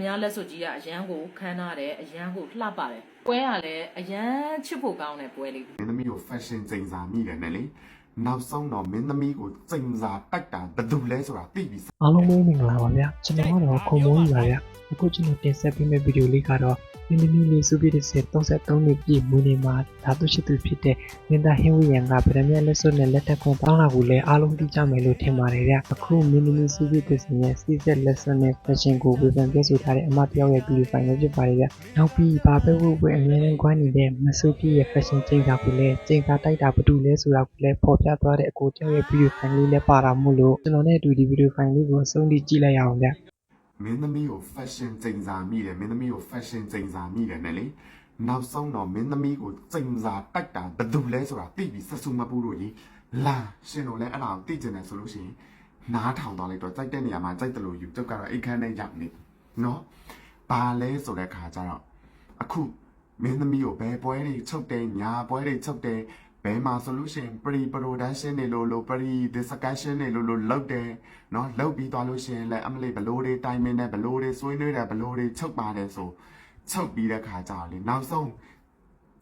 မယားလက်စွပ်ကြီးကအရန်ကိုခမ်းနားတယ်အရန်ကိုလှပတယ်ပွဲကလည်းအရန်ချစ်ဖို့ကောင်းတဲ့ပွဲလေးမင်းသမီးကို fashion ချိန်စာမိတယ်နဲ့လေနောက်ဆုံးတော့မင်းသမီးကိုချိန်စာတိုက်တာဘယ်သူလဲဆိုတာသိပြီအားလုံးပဲမင်္ဂလာပါဗျာကျွန်တော်ကတော့ခုံမိုးကြီးပါဗျာအခုကျွန်တော်တင်ဆက်ပေးမယ့်ဗီဒီယိုလေးကတော့ မင်းသမီးလေးစုပြည့်တဲ့ဆက်33နှစ်ပြည့်မွေးနေ့မှာဓာတုရှိသူဖြစ်တဲ့မင်းသားဟင်းဝီယန်ကဗရမန်လက်စွပ်နဲ့လက်ထက်ခွန်တောင်းလာကိုလည်းအားလုံးသိကြမယ်လို့ထင်ပါတယ်ဗျာအခုမင်းသမီးစုပြည့်တဲ့စင်ရဲ့စီးဆက်လက်စွပ်နဲ့ fashion ကိုဝေဖန်ပြဆိုထားတဲ့အမတယောက်ရဲ့ဗီဒီယိုဖိုင်ပဲဖြစ်ပါတယ်ဗျာနောက်ပြီးဘာပဲဝဝအများနဲ့ကွမ်းနေတဲ့မဆူပြည့်ရဲ့ fashion ချိန်တာကိုလည်းချိန်တာတိုက်တာဘာတူလဲဆိုတာကိုလည်းပေါ်ပြသွားတဲ့အကိုတယောက်ရဲ့ဗီဒီယိုဖိုင်လေးလည်းပါတာမို့လို့ကျွန်တော်နဲ့အတူဒီဗီဒီယိုဖိုင်လေးကိုအဆုံးထိကြည့်လိုက်ရအောင်ဗျာ မင်းသမီးကို fashion ချိန်စာမိတယ်မင်းသမီးကို fashion ချိန်စာမိတယ်နဲ့လေနောက်ဆုံးတော့မင်းသမီးကိုချိန်စာတိုက်တာဘယ်သူလဲဆိုတာသိပြီဆက်စုမပူးလို့ကြီးလာရှင်တို့လည်းအဲ့ဒါကိုသိကျင်တယ်ဆိုလို့ရှိရင်နားထောင်သွားလိုက်တော့ကြိုက်တဲ့နေရာမှာကြိုက်တယ်လို့ယူကျုပ်ကတော့အိတ်ခမ်းနဲ့ရောက်နေနော်ဘာလဲဆိုတဲ့ခါကျတော့အခုမင်းသမီးကိုဘယ်ပွဲတွေချုပ်တယ်ညာပွဲတွေချုပ်တယ် ဘယ်မှာဆိုလို့ရှိရင် pre production တွေလို့လို့ pre discussion တွေလို့လို့လုပ်တယ်เนาะလုပ်ပြီးသွားလို့ရှိရင်လည်းအမလေးဘလို့တွေတိုင်မင်းနဲ့ဘလို့တွေဆွေးနွေးတယ်ဘလို့တွေချုပ်ပါတယ်ဆိုချုပ်ပြီးတဲ့ခါကျတော့လေနောက်ဆုံး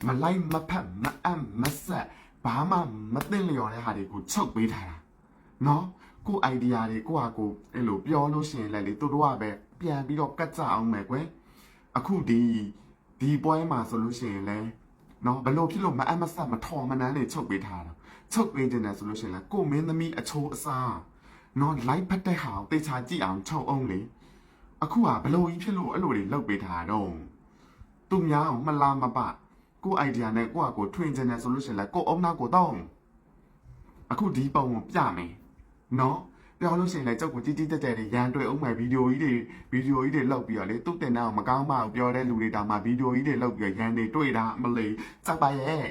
မလိုက်မဖက်မအပ်မဆက်ဘာမှမသိလျော်တဲ့ဟာတွေကိုချုပ်ပေးထားတာเนาะကို idea တွေကိုဟာကိုအဲ့လိုပြောလို့ရှိရင်လည်းလေသူတို့ကပဲပြန်ပြီးတော့ကတ်ကြအောင်မယ်ကွယ်အခုဒီဒီပွဲမှာဆိုလို့ရှိရင်လည်း နော်ဘယ်လိုဖြစ်လို့မအပ်မဆက်မထော်မနှမ်းနေချုပ်ပေးထားတာချုပ်ပေးတင်တယ်ဆိုလို့ရှိရင်လည်းကိုမင်းသမီးအချိုးအစားနော် live ဖတ်တဲ့ဟာကိုတေချာကြည့်အောင်ချုပ်အောင်လေအခုကဘယ်လိုကြီးဖြစ်လို့အဲ့လိုတွေလုပ်ပေးထားတော့သူများအောင်မလားမပကို idea နဲ့ကိုကကိုထွင်ကျင်တယ်ဆိုလို့ရှိရင်လည်းကိုအုံနောက်ကိုတော့အခုဒီပုံကိုပြမယ်နော် ပြောလို့ရှိရင်လည်းကြောက်ကိုကြီးကြီးတက်တက်တွေရန်တွေ့အောင်မယ်ဗီဒီယိုကြီးတွေဗီဒီယိုကြီးတွေလောက်ပြီးတော့လေသူ့တင်တဲ့အောင်မကောင်းမအောင်ပြောတဲ့လူတွေတောင်မှဗီဒီယိုကြီးတွေလောက်ပြီးတော့ရန်တွေတွေ့တာမလေးစက်ပါရဲ့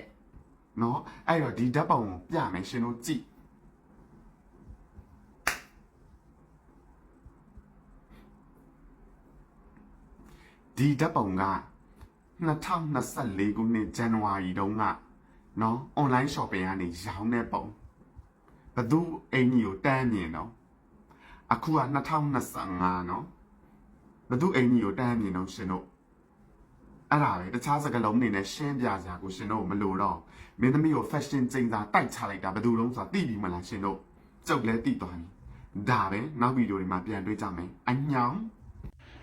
နော်အဲ့တော့ဒီဓာတ်ပုံကိုပြမယ်ရှင်တို့ကြည့်ဒီဓာတ်ပုံက2024ခုနှစ်ဇန်နဝါရီတုန်းကနော် online shopping ကနေရောင်းတဲ့ပုံ ဘသူအိမ်ကြီးကိုတန်းမြင်တော့အခုက2025နော်ဘသူအိမ်ကြီးကိုတန်းမြင်တော့ရှင်တို့အဲ့ဒါပဲတခြားစကားလုံးတွေနဲ့ရှင်းပြစရာကိုရှင်တို့မလိုတော့မင်းသမီးကို fashion ကျင်းစာတိုက်ချလိုက်တာဘယ်သူလုံးဆိုတာသိပြီမလားရှင်တို့ကျုပ်လည်းသိသွားပြီဒါပဲနောက်ဗီဒီယိုတွေမှာပြန်တွေ့ကြမယ်အညောင်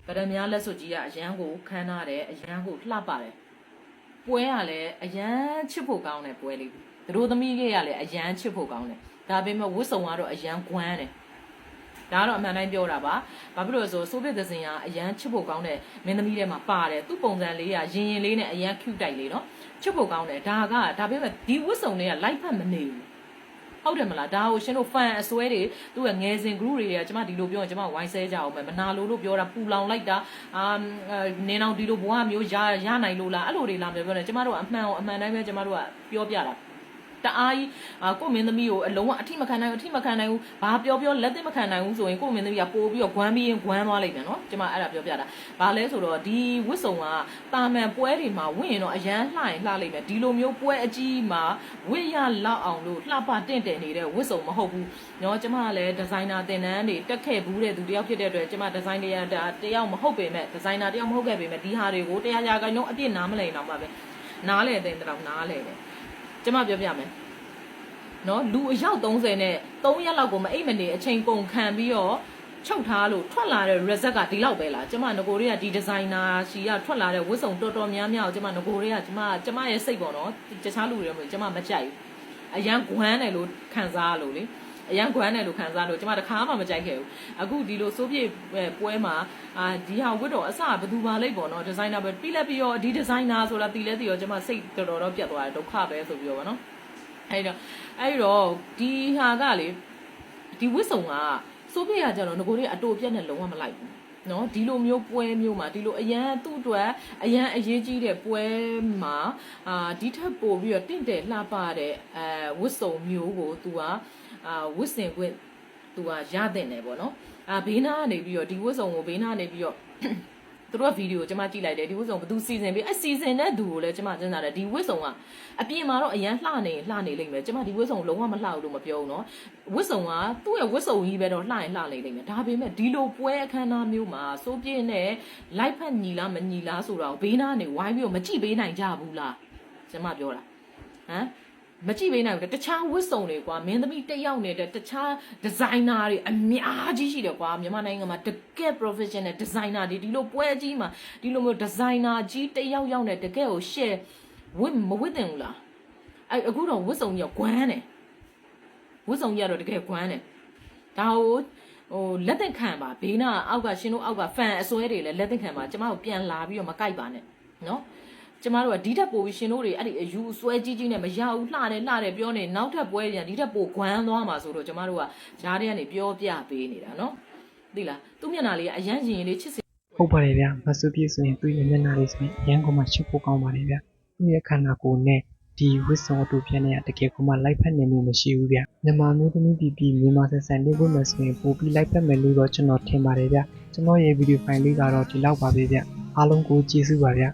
ဗရမယားလက်စွပ်ကြီးကအရန်ကိုခမ်းနားတယ်အရန်ကိုလှပတယ်ပွဲကလည်းအရန်ချစ်ဖို့ကောင်းတဲ့ပွဲလေးသူတို့သမီးလေးကလည်းအရန်ချစ်ဖို့ကောင်းတယ် ဒါပေမဲ့ဝတ်စုံကတော့အရန်ကွမ်းတယ်ဒါကတော့အမှန်တိုင်းပြောတာပါဘာဖြစ်လို့လဲဆိုဆိုဗီယက်သဇင်ကအရန်ချစ်ဖို့ကောင်းတဲ့မင်းသမီးထဲမှာပါတယ်သူ့ပုံစံလေးကရင်ရင်လေးနဲ့အရန် cute တိုက်လေးနော်ချစ်ဖို့ကောင်းတယ်ဒါကဒါပေမဲ့ဒီဝတ်စုံလေးက light ဖတ်မနေဘူးဟုတ်တယ်မလားဒါကိုရှင်တို့ fan အစွဲတွေသူ့ရဲ့ငယ်စဉ် group တွေကကျွန်မဒီလိုပြောရင်ကျွန်မဝိုင်းဆဲကြအောင်မယ်မနာလို့လို့ပြောတာပူလောင်လိုက်တာအာနင်းအောင်ဒီလိုဘဝမျိုးရရနိုင်လို့လားအဲ့လိုတွေလာမယ်ပြောတယ်ကျွန်မတို့ကအမှန်ကိုအမှန်တိုင်းပဲကျွန်မတို့ကပြောပြတာ တအားကြီးအာကိုမင်းသမီးကိုအလုံးဝအထိမခံနိုင်ဘူးအထိမခံနိုင်ဘူးဘာပြောပြောလက်သက်မခံနိုင်ဘူးဆိုရင်ကိုမင်းသမီးကပို့ပြီးတော့ဂွမ်းပြီးရင်ဂွမ်းသွားလိုက်ပြန်နော်ကျွန်မအဲ့ဒါပြောပြတာဘာလဲဆိုတော့ဒီဝစ်စုံကတာမန်ပွဲတွေမှာဝင်ရင်တော့အရန်လှရင်လှလိုက်မယ်ဒီလိုမျိုးပွဲအကြီးမှာဝစ်ရလောက်အောင်လို့လှပတင့်တယ်နေတဲ့ဝစ်စုံမဟုတ်ဘူးနော်ကျွန်မကလည်းဒီဇိုင်နာသင်တန်းတွေတက်ခဲ့ဘူးတဲ့သူတယောက်ဖြစ်တဲ့အတွက်ကျွန်မဒီဇိုင်တွေတယောက်မဟုတ်ပေမဲ့ဒီဇိုင်နာတယောက်မဟုတ်ခဲ့ပေမဲ့ဒီဟာတွေကိုတရားရာခိုင်နှုန်းအပြည့်နားမလည်တော့ပါပဲနားလေတဲ့တောင်နားလေတယ် ကျွန်မပြောပြမယ်နော်လူအယောက်30နဲ့3ရက်လောက်ကိုမအိတ်မနေအချိန်ကုန်ခံပြီးတော့ချုပ်ထားလို့ထွက်လာတဲ့ result ကဒီလောက်ပဲလားကျမငကိုတွေကဒီဒီဇိုင်နာရှီကထွက်လာတဲ့ဝတ်စုံတော်တော်များများကိုကျမငကိုတွေကကျမကျမရဲ့စိတ်ပေါ့နော်တခြားလူတွေမျိုးကျမမကြိုက်ဘူးအရန်ဂွမ်းတယ်လို့ခံစားလို့လေ အရန်ဂွမ်းတယ်လို့ခံစားလို့ကျမတခါမှမကြိုက်ခဲ့ဘူးအခုဒီလိုစိုးပြေပွဲမှာအာဒီဟာဝတ်တော်အစဘယ်သူပါလိမ့်ပေါ့နော်ဒီဇိုင်နာပဲပြီးလက်ပြီးတော့ဒီဒီဇိုင်နာဆိုတာတီးလဲတီးရောကျမစိတ်တော်တော်တော့ပြတ်သွားတယ်ဒုက္ခပဲဆိုပြီးတော့ဗောနော်အဲ့တော့အဲ့တော့ဒီဟာကလေဒီဝစ်စုံကစိုးပြေကကြတော့ငကိုတွေအတူပြက်နဲ့လုံးဝမလိုက်ဘူးနော်ဒီလိုမျိုးပွဲမျိုးမှာဒီလိုအရန်သူ့အတွက်အရန်အရေးကြီးတဲ့ပွဲမှာအာဒီထက်ပိုပြီးတော့တင့်တယ်လှပတဲ့အဲဝစ်စုံမျိုးကို तू က အာဝစ်စင်ခွင့် तू ကရတဲ့နေပေါ့နော်အာဘေးနာကနေပြီးတော့ဒီဝစ်စုံကိုဘေးနာနေပြီးတော့သူ သူတို့ကဗီဒီယိုကျွန်မကြည့်လိုက်တယ်ဒီဝတ်စုံဘယ်သူစီစဉ်ပြီးအစီစဉ်တဲ့သူကိုလည်းကျွန်မစဉ်းစားတယ်ဒီဝတ်စုံကအပြင်မှာတော့အရန်လှနေလှနေလိမ့်မယ်ကျွန်မဒီဝတ်စုံလုံးဝမလှဘူးလို့မပြောဘူးเนาะဝတ်စုံကသူ့ရဲ့ဝတ်စုံကြီးပဲတော့လှရင်လှနေလိမ့်မယ်ဒါပေမဲ့ဒီလိုပွဲအခမ်းအနားမျိုးမှာစိုးပြင်းနဲ့လိုက်ဖက်ညီလားမညီလားဆိုတော့ဘေးနားနေဝိုင်းပြီးတော့မကြည့်ပေးနိုင်ကြဘူးလားကျွန်မပြောတာဟမ် မကြည့်ပေးနိုင်ဘူးတခြားဝတ်စုံတွေကွာမင်းသမီးတက်ရောက်နေတဲ့တခြားဒီဇိုင်နာတွေအများကြီးရှိတယ်ကွာမြန်မာနိုင်ငံမှာတကယ် professional designer တွေဒီလိုပွဲကြီးမှာဒီလိုမျိုး designer ကြီးတက်ရောက်ရောက်နေတကယ်ကို share ဝတ်မဝတ်တင်ဘူးလားအဲအခုတော့ဝတ်စုံကြီးကဂွမ်းတယ်ဝတ်စုံကြီးကတော့တကယ်ဂွမ်းတယ်ဒါကိုဟိုလက်သက်ခံပါဘေးနာအောက်ကရှင်တို့အောက်ကဖန်အစွဲတွေလည်းလက်သက်ခံပါကျမတို့ပြန်လာပြီးတော့မကြိုက်ပါနဲ့နော် ကျမတို့ကဒီထက်ပိုပြီးရှင်တို့တွေအဲ့ဒီအယူဆွဲကြီးကြီးနဲ့မရဘူးလှတယ်လှတယ်ပြောနေနောက်ထပ်ပွဲပြန်ဒီထက်ပိုဂွမ်းသွားမှာဆိုတော့ကျမတို့ကဂျားတွေကနေပြောပြပေးနေတာနော်သိလားသူ့မျက်နှာလေးကအရန်ရင်ရင်လေးချစ်စဟုတ်ပါတယ်ဗျမဆိုပြည့်ဆိုရင်သူ့ရဲ့မျက်နှာလေးဆိုရင်အရန်ကမှချစ်ဖို့ကောင်းပါတယ်ဗျသူ့ရဲ့ခန္ဓာကိုယ်နဲ့ဒီဝစ်စုံအတူပြန်နေရတကယ်ကမှလိုက်ဖက်နေမှုမရှိဘူးဗျမြန်မာမျိုးသမီးပြည်ပြည်မြန်မာဆက်ဆန်နေဖို့မယ်ဆိုရင်ပို့ပြီးလိုက်ဖက်မယ်လို့တော့ကျွန်တော်ထင်ပါတယ်ဗျကျွန်တော်ရဲ့ဗီဒီယိုဖိုင်လေးကတော့ဒီလောက်ပါပဲဗျအားလုံးကိုကျေးဇူးပါဗျ